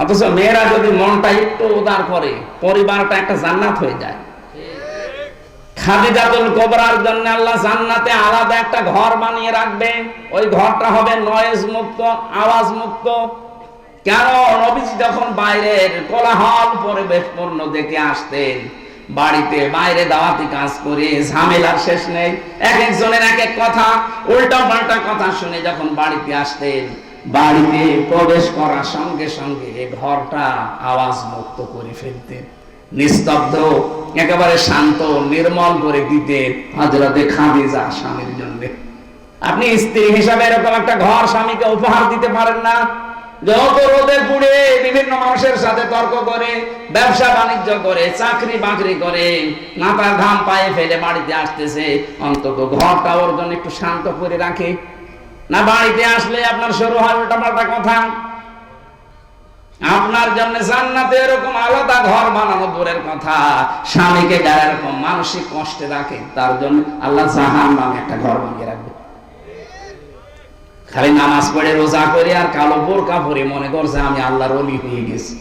অথচ মেয়েরা যদি মনটা একটু উদার করে, পরিবারটা একটা জান্নাত হয়ে যায়। খাদিজাতুল কোবরার জন্য আল্লাহ জান্নাতে আলাদা একটা ঘর বানিয়ে রাখবে। ওই ঘরটা হবে নয়েজ মুক্ত, আওয়াজ মুক্ত। কেন নবীজি যখন বাইরের কোলাহল দেখে আসতেন, বাড়িতে বাইরে দাওয়াতি কাজ করে ঝামেলার শেষ নেই। এক একজনের এক এক কথা উল্টা পাল্টা কথা শুনে যখন বাড়িতে আসতেন বাড়িতে প্রবেশ করার সঙ্গে সঙ্গে ঘরটা আওয়াজ মুক্ত করে ফেলতেন নিস্তব্ধ, একেবারে শান্ত, নির্মল করে দিতে হজরতে খাদিজা স্বামীর জন্য। আপনি স্ত্রী হিসাবে এরকম একটা ঘর স্বামীকে উপহার দিতে পারেন না। যত রোদে পুড়ে বিভিন্ন মানুষের সাথে তর্ক করে, ব্যবসা বাণিজ্য করে, চাকরি বাকরি করে, মাথার ঘাম পায়ে ফেলে বাড়িতে আসতেছে। অন্তত ঘরটা ওর জন্য একটু শান্ত করে রাখে। না বাড়িতে আসলে আপনার শুরু হয় উল্টাপাল্টা কথা? আপনার জন্য জান্নাতে এরকম আলাদা ঘর বানানো দূরের কথা। স্বামীকে যারা এরকম মানসিক কষ্টে রাখে, তার জন্য আল্লাহ জাহান নামে একটা ঘর বানিয়ে রাখবে। খালি নামাজ পড়ে রোজা করে আর কালো বোরকা পরে মনে করছে আমি আল্লাহর অলি হয়ে গেছি।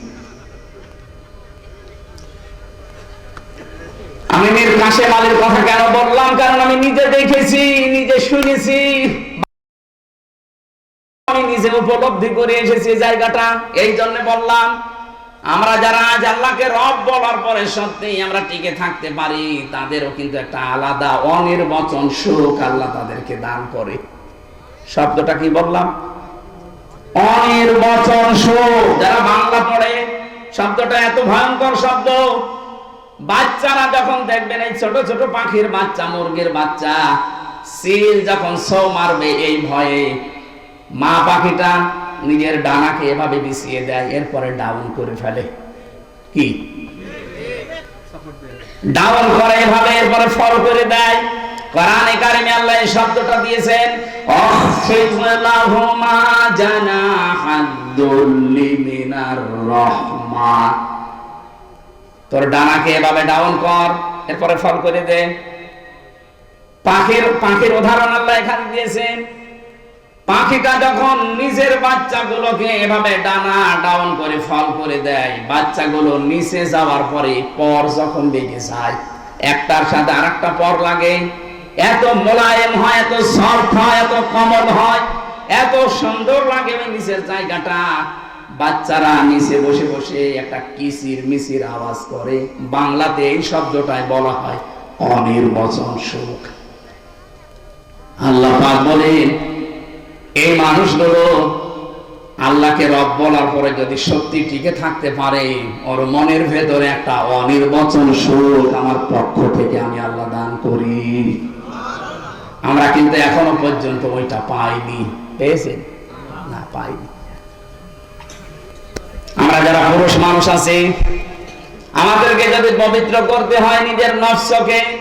আমি মীর কাশেম আলীর কথা কেন বললাম? কারণ আমি নিজে দেখেছি, নিজে শুনেছি। আমি নিজে উপলব্ধি করে এসেছি জায়গাটা। এই জন্য বললাম, আমরা যারা আজ আল্লাহকে রব বলার পরে সত্যি আমরা টিকে থাকতে পারি, তাদেরও কিন্তু একটা আলাদা অনির্বচন সুখ আল্লাহ তাদেরকে দান করে। শব্দটা কি বললাম? অনির্বচন সুখ। যারা বাংলা পড়ে, শব্দটা এত ভয়ঙ্কর শব্দ। বাচ্চারা যখন দেখবেন এই ছোট ছোট পাখির বাচ্চা, মুরগির বাচ্চা, সিল যখন সৌ মারবে এই ভয়ে মা পাখিটা নিজের ডানাকে এভাবে বিছিয়ে দেয়, এরপরে ডাউন করে ফেলে। কি? ডাউন করে এভাবে, এরপরে ফল করে দেয়। কোরআনে কারিমে আল্লাহ এই শব্দটা দিয়েছেন অখফিজ লাহুমা জানাহাদ্দুল্লি মিনার রহমা। তোর ডানাকে এভাবে ডাউন কর, এরপরে ফল করে দে। পাখির পাখির উদাহরণ আল্লাহ এখানে দিয়েছেন পাখিটা যখন নিজের বাচ্চাগুলোকে এভাবে ডানা ডাউন করে ফল করে দেয়, বাচ্চাগুলো নিচে যাওয়ার পরে পর যখন বেগে যায়, একটার সাথে আরেকটা পর লাগে। এত মোলায়েম হয়, এত সফট হয়, এত কমল হয়, এত সুন্দর লাগে নিচের জায়গাটা। বাচ্চারা নিচে বসে বসে একটা কিসির মিসির আওয়াজ করে। বাংলাতে এই শব্দটাই বলা হয় অনির্বচন সুখ। আল্লাহ পাক বলেন এই মানুষগুলো আল্লাহকে রব বলার পরে যদি সত্যি টিকে থাকতে পারে, ওর মনের ভেতরে একটা অনির্বচন সুখ আমার পক্ষ থেকে আমি আল্লাহ দান করি। আমরা কিন্তু এখনও পর্যন্ত ওইটা পাইনি। পেয়েছেন? না, পাইনি। আমরা যারা পুরুষ মানুষ আছি, আমাদেরকে যদি পবিত্র করতে হয় নিজের নফসকে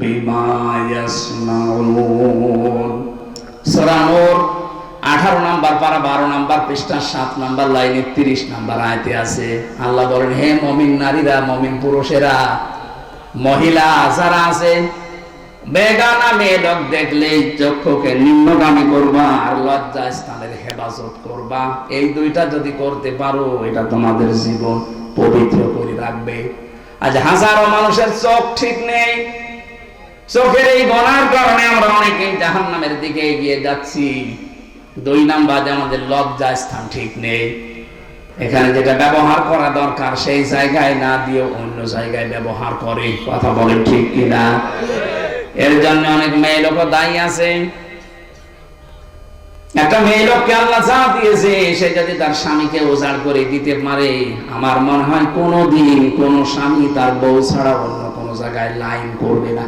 বিমা ইয়াসমাউন নাম্বার পারা 12 নাম্বার পৃষ্ঠা নাম্বার লাইনে 30 নাম্বার আছে। আল্লাহ বলেন, হে নারীরা পুরুষেরা, মহিলা, যারা আছে, বেগানা দেখলে চক্ষুকে নিম্নগামী করবা আর লজ্জা স্থানের হেফাজত করবা। এই দুইটা যদি করতে পারো, এটা তোমাদের জীবন পবিত্র করে রাখবে। আজ হাজারো মানুষের চোখ ঠিক নেই চোখের এই গনার কারণে আমরা অনেকেই জাহান নামের দিকে এগিয়ে যাচ্ছি। দুই নাম্বার আমাদের লজ্জা স্থান ঠিক নেই। এখানে যেটা ব্যবহার করা দরকার, সেই জায়গায় না দিয়ে অন্য জায়গায় ব্যবহার করে। কথা বলেন ঠিক কিনা? এর জন্য অনেক মেয়ে লোক দায়ী আছে। একটা মেয়ে লোককে আল্লাহ যা দিয়েছে, সে যদি তার স্বামীকে উজাড় করে দিতে পারে, আমার মনে হয় কোনোদিন কোন স্বামী তার বউ ছাড়া অন্য কোনো জায়গায় লাইন করবে না।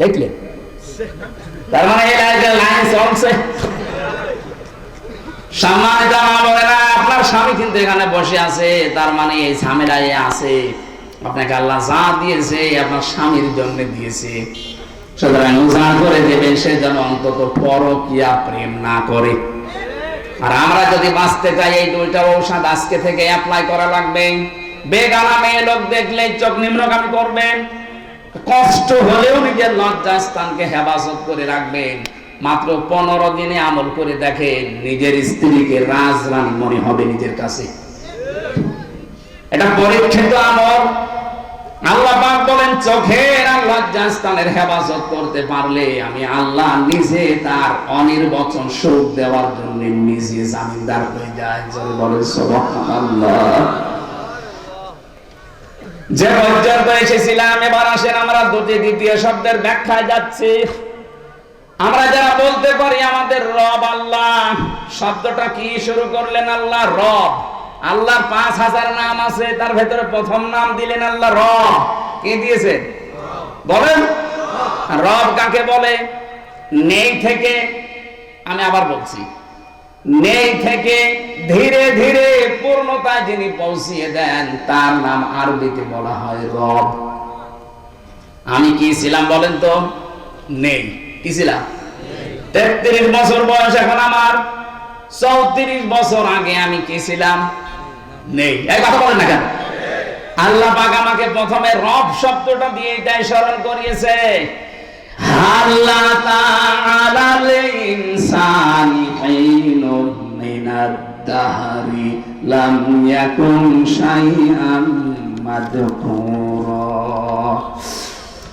দেখলেন? তার মানে লাইনে চলছে। আপনার স্বামী কিন্তু এখানে বসে আছে, তার মানে এই আছে। আপনাকে আল্লাহ যা দিয়েছে, আপনার স্বামীর জন্য দিয়েছে। সুতরাং করে দেবেন, সে যেন অন্তত পরকিয়া প্রেম না করে। আর আমরা যদি বাঁচতে চাই, এই দুইটা ঔষধ আজকে থেকে অ্যাপ্লাই করা লাগবে। বেগানা মেয়ে লোক দেখলে চোখ নিম্নগামী করবেন। কষ্ট হলেও নিজের লজ্জা স্থানকে হেফাজত করে রাখবেন। মাত্র পনেরো দিনে আমল করে দেখেন নিজের স্ত্রীকে রাজরানী মনে হবে নিজের কাছে। এটা পরীক্ষিত আমল। আল্লাহ বলেন, চোখের আর লজ্জাস্থানের হেফাজত করতে পারলে আমি আল্লাহ নিজে তার অনির্বচন সুখ দেওয়ার জন্য নিজে জামিনদার হয়ে যায় জোরে বলে সুবহানাল্লাহ। যে পর্যন্ত এসেছিলাম এবার আসেন আমরা দুটি দ্বিতীয় শব্দের ব্যাখ্যায় যাচ্ছি। আমরা যারা বলতে পারি আমাদের রব আল্লাহ, শব্দটা কি শুরু করলেন আল্লাহ? রব। আল্লাহর পাঁচ হাজার নাম আছে, তার ভেতরে প্রথম নাম দিলেন আল্লাহ রব। কে দিয়েছে? বলেন। রব কাকে বলে? নেই থেকে। আমি আবার বলছি। নেই থেকে ধীরে ধীরে পূর্ণতায় যিনি পৌঁছিয়ে দেন, তার নাম আরবিতে বলা হয় রব। আমি কি ছিলাম বলেন তো? নেই। কি ছিলাম? তেত্রিশ বছর বয়স এখন আমার। চৌত্রিশ বছর আগে আমি কি ছিলাম? নেই। এই কথা বলেন না কেন? আল্লাহ পাক আমাকে প্রথমে রব শব্দটা দিয়ে এটাই স্মরণ করিয়েছে। আল্লাহ তাআলাল ইনসানি শাইআন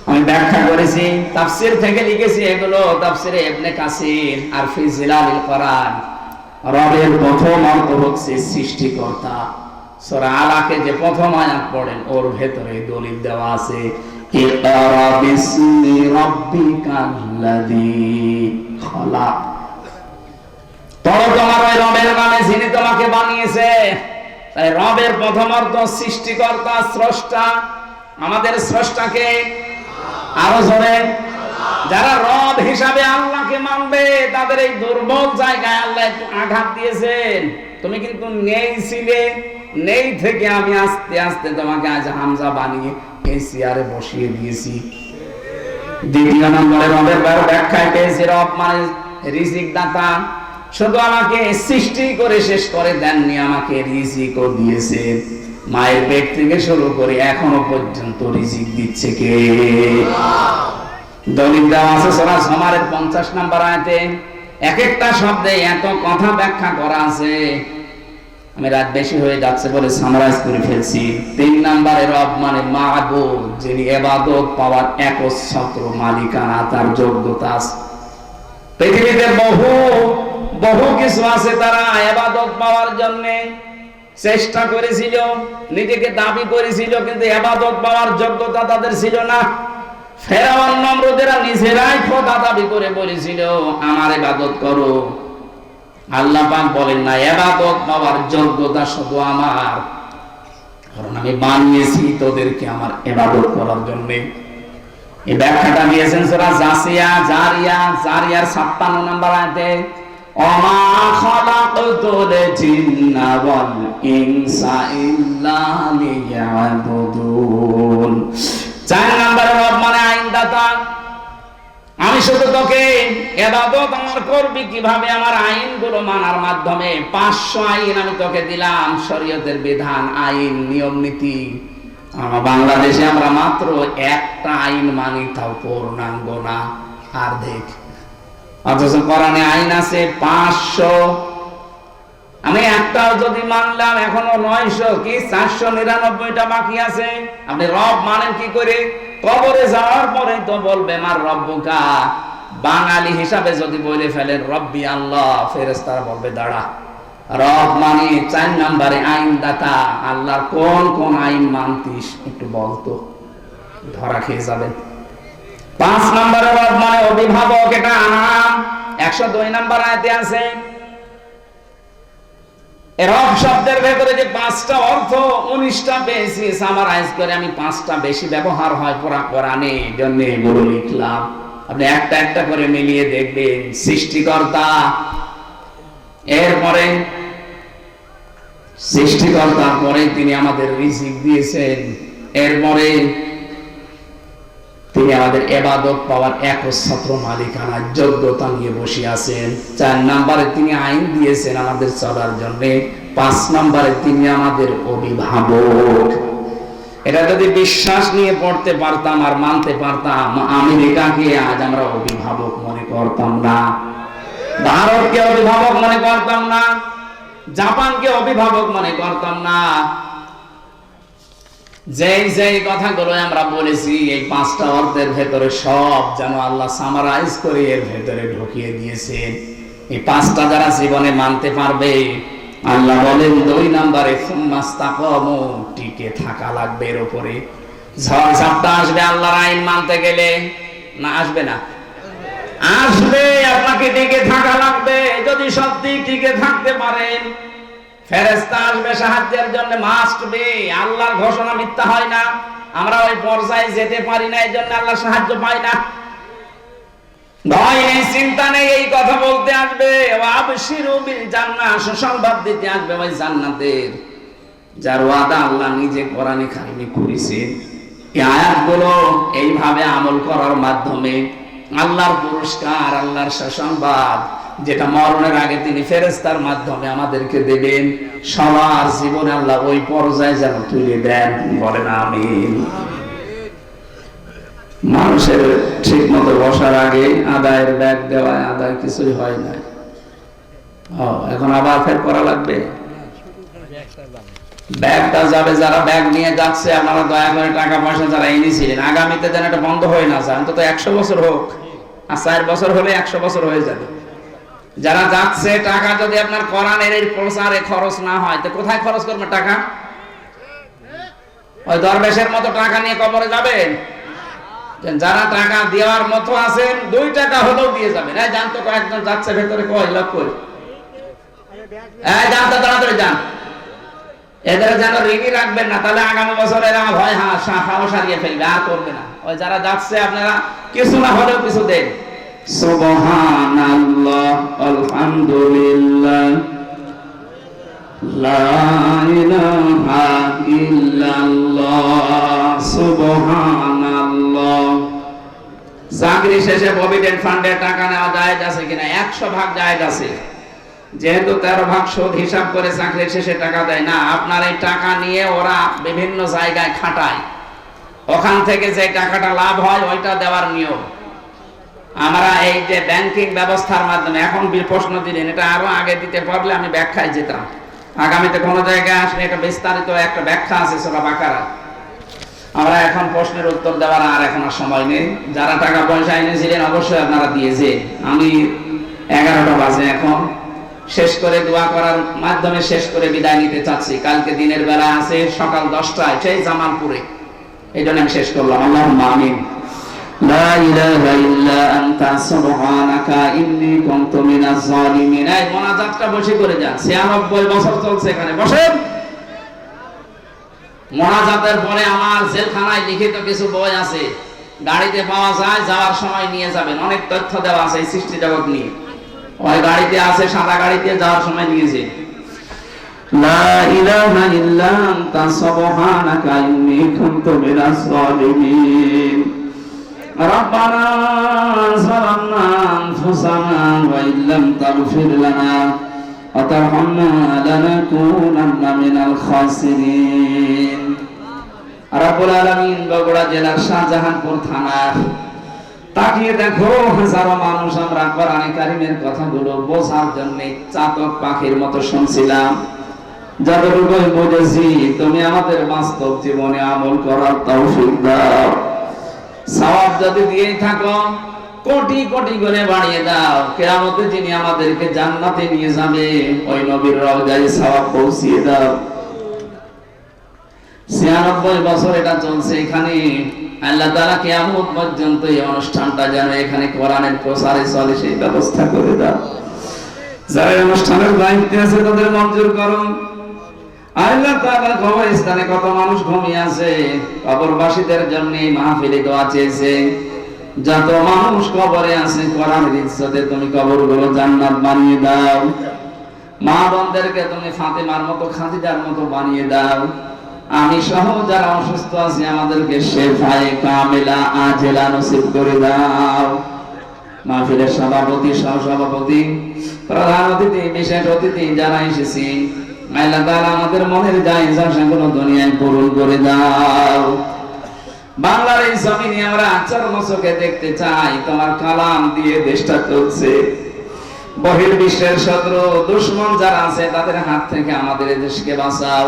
আমি ব্যাখ্যা করেছি, তাফসির থেকে লিখেছি এগুলো তাফসিরে কাসির আর রবের প্রথম অর্থ হচ্ছে সৃষ্টিকর্তা। সূরা আলাকে যে প্রথম আয়াত পড়েন, ওর ভেতরে দলিল দেওয়া আছে, ইকরা বিসমি খলাক। যারা রব হিসাবে আল্লাহকে মানবে, তাদের এই দুর্বল জায়গায় আল্লাহ একটু আঘাত দিয়েছেন তুমি কিন্তু নেই ছিলে, নেই থেকে আমি আস্তে আস্তে তোমাকে আজ হামজা বানিয়ে এই চেয়ারে বসিয়ে দিয়েছি। দ্বিতীয় নম্বরে রবের ব্যাখ্যায় পেয়েছি রব মানে রিজিক দাতা শুধু আমাকে সৃষ্টি করে শেষ করে দেননি, আমাকে রিজিকও দিয়েছে। মায়ের পেট থেকে শুরু করে এখনও পর্যন্ত রিজিক দিচ্ছে কে? দলিল আছে সোরা সমারের পঞ্চাশ নাম্বার আয়তে। এক একটা শব্দে এত কথা ব্যাখ্যা করা আছে। আমি রাত বেশি হয়ে যাচ্ছে বলে সামারাইজ করে ফেলছি। তিন নাম্বারে রব মানে মাহবুব, যিনি এবাদত পাওয়ার একচ্ছত্র মালিকানা, তার যোগ্যতা পৃথিবীতে বহু বহু কিছু আছে তারা এবাদত পাওয়ার জন্যে চেষ্টা করেছিল, নিজেকে দাবি করেছিল, কিন্তু এবাদত পাওয়ার যোগ্যতা তাদের ছিল না। ফেরাওয়ান নম্রদেরা আল্লাহ বলেন, না, এবাদত পাওয়ার যোগ্যতা আমার। কারণ আমি তোদেরকে আমার এবাদত করার এই ব্যাখ্যাটা দিয়েছেন সূরা জাসিয়া, জারিয়া, জারিয়ার 56 নম্বর আয়াতে। মানে আমি শুধু তোকে এবাদত আমার করবি কীভাবে আমার আইনগুলো মানার মাধ্যমে? পাঁচশো আইন আমি তোকে দিলাম, শরীয়তের বিধান, আইন, নিয়ম, নীতি। বাংলাদেশে আমরা মাত্র একটা আইন মানি, তাও পূর্ণাঙ্গ না। আর দেখ অথচ কোরআনে আইন আছে পাঁচশো। আমি একটাও যদি মানলাম, এখনও নয়শো কি চারশো নিরানব্বইটা বাকি আছে। আপনি রব মানেন কি করে? কবরে যাওয়ার পরে তো বলবে, মার রব্বুকা? বাঙালি হিসাবে যদি বলে ফেলেন, রব্বি আল্লাহ ফেরেস্তারা বলবে, দাঁড়া। রব মানে চার নম্বরে আইন দাতা আল্লাহর কোন কোন আইন মানতিস একটু বলতো? ধরা খেয়ে যাবেন। পাঁচ নম্বরে রব মানে অভিভাবক, এটা একশো দুই নম্বর আয়তে আছে। রব শব্দের ভেতরে যে পাঁচটা অর্থ, উনিশটা করে আমি পাঁচটা বেশি ব্যবহার হয় জন্য লিখলাম। আপনি একটা একটা করে মিলিয়ে দেখবেন, সৃষ্টিকর্তা। এরপরে, সৃষ্টিকর্তার পরে তিনি আমাদের রিজিক দিয়েছেন। এরপরে তিনি আমাদের এবাদত পাওয়ার একচ্ছত্র মালিকানা যোগ্যতা নিয়ে বসে আছেন। চার নম্বরে তিনি আইন দিয়েছেন আমাদের চলার জন্য। পাঁচ নম্বরে তিনি আমাদের অভিভাবক। এটা যদি বিশ্বাস নিয়ে পড়তে পারতাম আর মানতে পারতাম, আমেরিকাকে আজ আমরা অভিভাবক মনে করতাম না। ভারতকে অভিভাবক মনে করতাম না। জাপানকে অভিভাবক মনে করতাম না। যেই যেই কথাগুলো আমরা বলেছি, এই পাঁচটা অর্থের ভেতরে সব যেন আল্লাহ সামারাইজ করে এর ভেতরে ঢুকিয়ে দিয়েছেন। এই পাঁচটা যারা জীবনে মানতে পারবে, আল্লাহ বলেন দুই নাম্বারে টিকে থাকা লাগবে এর উপরে। ঝড় ঝাপটা আসবে আল্লাহর আইন মানতে গেলে। না, আসবে না। আসবে, আপনাকে টিকে থাকা লাগবে। যদি সত্যি টিকে থাকতে পারেন সাহায্যের জন্য মাস্ট আল্লাহর ঘোষণা মিথ্যা হয় না। আমরা ওই পর্যায়ে যেতে পারি না এই জন্য আল্লাহ সাহায্য পাই না আমল করার মাধ্যমে আল্লাহর পুরস্কার, আল্লাহর সুসংবাদ যেটা মরণের আগে তিনি ফেরেস্তার মাধ্যমে আমাদেরকে দেবেন, সবার জীবনে আল্লাহ ওই পর্যায়ে যেন তুলে দেন, বলেন আমিন। মানুষের ঠিক মতো বসার আগে আদায়ের ব্যাগ দেওয়ায় আদায় কিছুই হয় না। এখন আবার ফের করা লাগবে? ব্যাগটা যাবে, যারা ব্যাগ নিয়ে যাচ্ছে, আপনারা দয়া করে টাকা পয়সা যারা এনেছিলেন, আগামীতে যেন এটা বন্ধ হয়ে না যায়, অন্তত একশো বছর হোক, আর চার বছর হলে একশো বছর হয়ে যাবে। যারা যাচ্ছে, টাকা যদি আপনার কোরআনের এই প্রচারে খরচ না হয়, তো কোথায় খরচ করবে টাকা? ওই দরবেশের মতো টাকা নিয়ে কবরে যাবেন? যারা টাকা দেওয়ার মতো আছেন, দুই টাকা হলেও দিয়ে যাবেন। এই জানতো কয়েকজন যাচ্ছে, ভেতরে কয় লক্ষ এই জানতো তাড়াতাড়ি যান। এদের যেন ঋণী রাখবেন না, তাহলে আগামী বছর এরা ভয় হা সারিয়ে ফেলবে, আর করবে না। ওই যারা যাচ্ছে, আপনারা কিছু না হলেও কিছু দেন। সুবহানাল্লাহ, আলহামদুলিল্লাহ। লা ইলাহা ইল্লাল্লাহ, সুবহানাল্লাহ। চাকরি শেষে প্রভিডেন্ট ফান্ডে টাকা নেওয়া জায়েজ আছে কিনা? একশো ভাগ জায়েজ আছে। যেহেতু তেরো ভাগ সুদ হিসাব করে চাকরি শেষে টাকা দেয় না, আপনার এই টাকা নিয়ে ওরা বিভিন্ন জায়গায় খাটায়। ওখান থেকে যে টাকাটা লাভ হয়, ওইটা দেওয়ার নিয়ম। আমরা এই যে ব্যাংকিং ব্যবস্থার মাধ্যমে এখন বি- প্রশ্ন দিলেন, এটা আরও আগে দিতে পারলে আমি ব্যাখ্যায় যেতাম। আগামীতে কোনো জায়গায় আসলে এটা বিস্তারিত একটা ব্যাখ্যা আছে সেটা বাকারা। আমরা এখন প্রশ্নের উত্তর দেওয়ার আর এখন আর সময় নেই। যারা টাকা পয়সা এনেছিলেন, অবশ্যই আপনারা দিয়েছে আমি এগারোটা বাজে এখন। শেষ করে দোয়া করার মাধ্যমে শেষ করে বিদায় নিতে চাচ্ছি। কালকে দিনের বেলা আছে সকাল দশটায়, সেই জামালপুরে। এই জন্য আমি শেষ করলাম। আল্লাহ আমিন। লা ইলাহা ইল্লা আনতা, সুবহানাকা, ইন্নী কুনতু মিনাজ জালিমিন এই মোনাজাতটা বসে করে যান 96 বছর চলছে এখানে। বসেন। মোনাজাতের পরে আমার জেলখানায় লিখিত কিছু বই আছে। গাড়িতে পাওয়া যায়, যাওয়ার সময় নিয়ে যাবেন। অনেক তথ্য দেওয়া আছে সৃষ্টি জগৎ নিয়ে। ওই গাড়িতে আছে, সাদা গাড়িতে যাওয়ার সময় নিয়েছে লা ইলাহা ইল্লা আনতা, সুবহানাকা, ইন্নী কুনতু মিনাজ জালিমিন ربنا ظلمنا أنفسنا وإن لم تغفر لنا وترحمنا لنكونن من الخاسرين রব্বুল আলামিন বগুড়া জেলার শাহজাহানপুর থানার তাকিয়ে দেখো হাজারো মানুষ আমরা কোরআনে কারিমের কথাগুলো বোঝার জন্য চাতক পাখির মতো শুনছিলাম যতটুকু বুঝেছি তুমি আমাদের বাস্তব জীবনে আমল করার তৌফিক দাও সওয়াব যদি দিয়েই থাকো, কোটি কোটি করে বাড়িয়ে দাও। কেয়ামতে যিনি আমাদেরকে জান্নাতে নিয়ে যাবে, ওই নবীর রওজায় সওয়াব পৌঁছিয়ে দাও। ছিয়ানব্বই বছর এটা চলছে এখানে। আল্লাহ তারা কেয়ামত পর্যন্ত এই অনুষ্ঠানটা যেন এখানে কোরআনের প্রসারে চলে সেই ব্যবস্থা করে দাও। যারা অনুষ্ঠানের দায়িত্বে আছে, তাদের মঞ্জুর করুন। আল্লাহ তাআলা কবরস্থানে কত মানুষ ঘুমিয়ে আছে, কবরবাসীদের জন্য মাহফিলে দোয়া চেয়েছে। যত মানুষ কবরে আছে তুমি কবরগুলো জান্নাত বানিয়ে দাও। মা বোনদেরকে তুমি ফাতেমার মতো, খাদিজার মতো বানিয়ে দাও। আমি সহ যারা অসুস্থ আছি, আমাদেরকে শেফায়ে আজেলা নসিব করে দাও। মাহফিলের সভাপতি প্রধান অতিথি, বিশেষ অতিথি যারা এসেছি আল্লাহ তাআলা আমাদের মনের সেগুলো দুনিয়ায় পূরণ করে দাও। বাংলার এই জমিনে আমরা আচার মশকে দেখতে চাই, তোমার কালাম দিয়ে দেশটা চলছে। বহির বিশ্বের দুশ্মন যারা আছে, তাদের হাত থেকে আমাদের দেশকে বাঁচাও।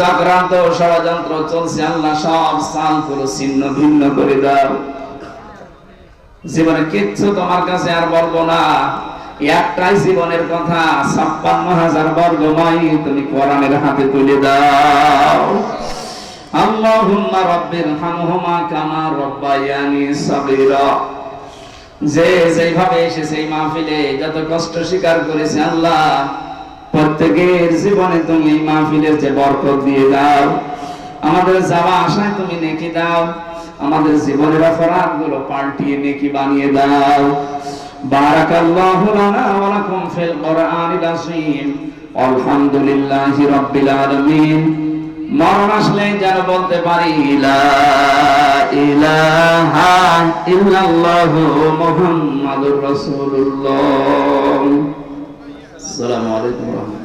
চক্রান্ত ষড়যন্ত্র চলছে, আল্লাহ সব পুরো ছিন্ন ভিন্ন করে দাও। জীবনে কিচ্ছু তোমার কাছে আর বলব না। একটাই জীবনের কথা, ছাপ্পান্ন হাজার বর্গময় তুমি কোরআনের হাতে তুলে দাও। আল্লাহুম্মা রাব্বির হামহুমা কামা রাব্বায়ানি যে যেভাবে এই মাহফিলে, যত কষ্ট স্বীকার করেছে আল্লাহ, প্রত্যেকের জীবনে তুমি এই মাহফিলের যে বরকত দিয়ে দাও। আমাদের যাওয়া আশায় তুমি নেকি দাও। আমাদের জীবনের অপরাধগুলো পাল্টিয়ে নেকি বানিয়ে দাও। বারাকাল্লাহু لنا ولكم في القرآن العظيم আযীম। لله رب العالمين মরণ আসলে যেন বলতে পারি মুহাম্মাদুর আলাইকুম ওয়া রাহমাতুল্লাহ।